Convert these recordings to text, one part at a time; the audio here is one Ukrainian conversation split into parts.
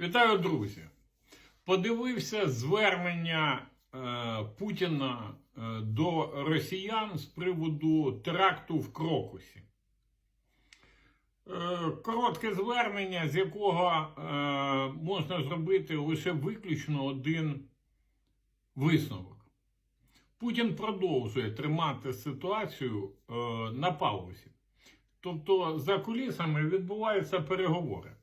Вітаю, друзі! Подивився звернення е, Путіна е, до росіян з приводу теракту в Крокусі. Е, коротке звернення, з якого е, можна зробити лише виключно один висновок. Путін продовжує тримати ситуацію е, на паузі. Тобто за кулісами відбуваються переговори.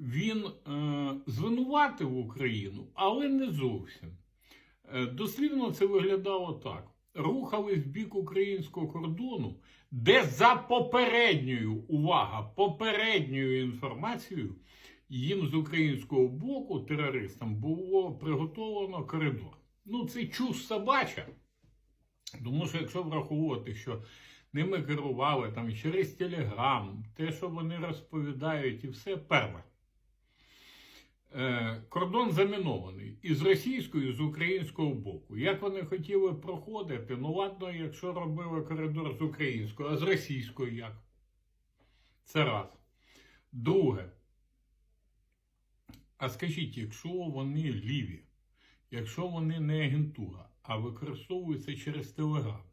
Він е, звинуватив Україну, але не зовсім. Е, дослівно це виглядало так: рухались в бік українського кордону, де за попередньою увага, попередньою інформацією їм з українського боку терористам було приготовлено коридор. Ну, це чуш собача. Тому що якщо враховувати, що ними керували там через Телеграм, те, що вони розповідають, і все перве. Кордон замінований і з російського, і з українського боку. Як вони хотіли проходити? Ну, ладно, якщо робили коридор з українського, а з російської як? Це раз. Друге. А скажіть, якщо вони ліві, якщо вони не агентура, а використовуються через Телеграм,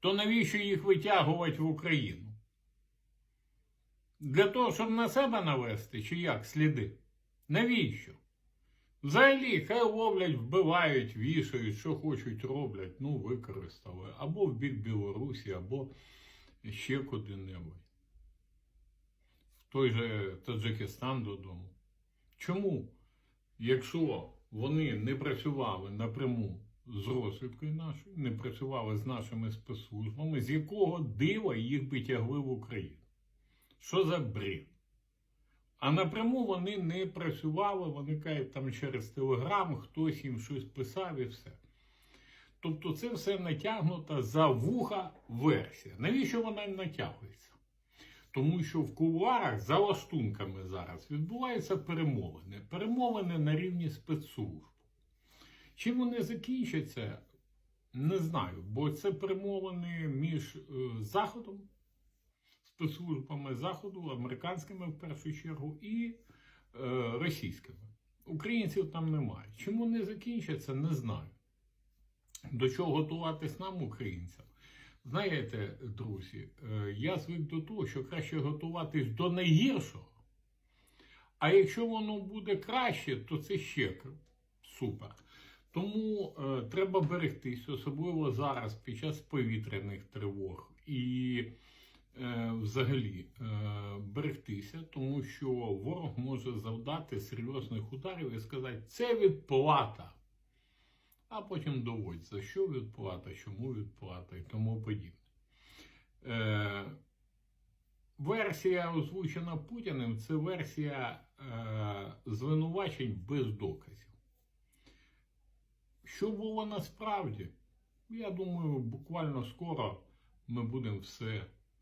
то навіщо їх витягувати в Україну? Для того, щоб на себе навести, чи як сліди? Навіщо? Взагалі, хай ловлять, вбивають, вішають, що хочуть, роблять, ну, використали. Або в бік Білорусі, або ще куди-небудь. В той же Таджикистан додому. Чому? Якщо вони не працювали напряму з розвідкою нашою, не працювали з нашими спецслужбами, з якого дива їх би тягли в Україну? Що за бред? А напряму вони не працювали, вони кажуть, там через телеграм хтось їм щось писав і все. Тобто це все натягнута за вуха версія. Навіщо вона натягується? Тому що в кулуарах за лаштунками зараз відбуваються перемовини. Перемовини на рівні спецслужб. Чим вони закінчаться, не знаю, бо це перемовини між е, Заходом спецслужбами Заходу, американськими в першу чергу, і е, російськими. Українців там немає. Чому не закінчаться, не знаю. До чого готуватись нам, українцям? Знаєте, друзі, е, я звик до того, що краще готуватись до найгіршого. А якщо воно буде краще, то це ще супер. Тому е, треба берегтись, особливо зараз під час повітряних тривог. І взагалі е, берегтися, тому що ворог може завдати серйозних ударів і сказати, це відплата. А потім доводь, за що відплата, чому відплата і тому подібне. Е, версія, озвучена Путіним, це версія е, звинувачень без доказів. Що було насправді? Я думаю, буквально скоро ми будемо все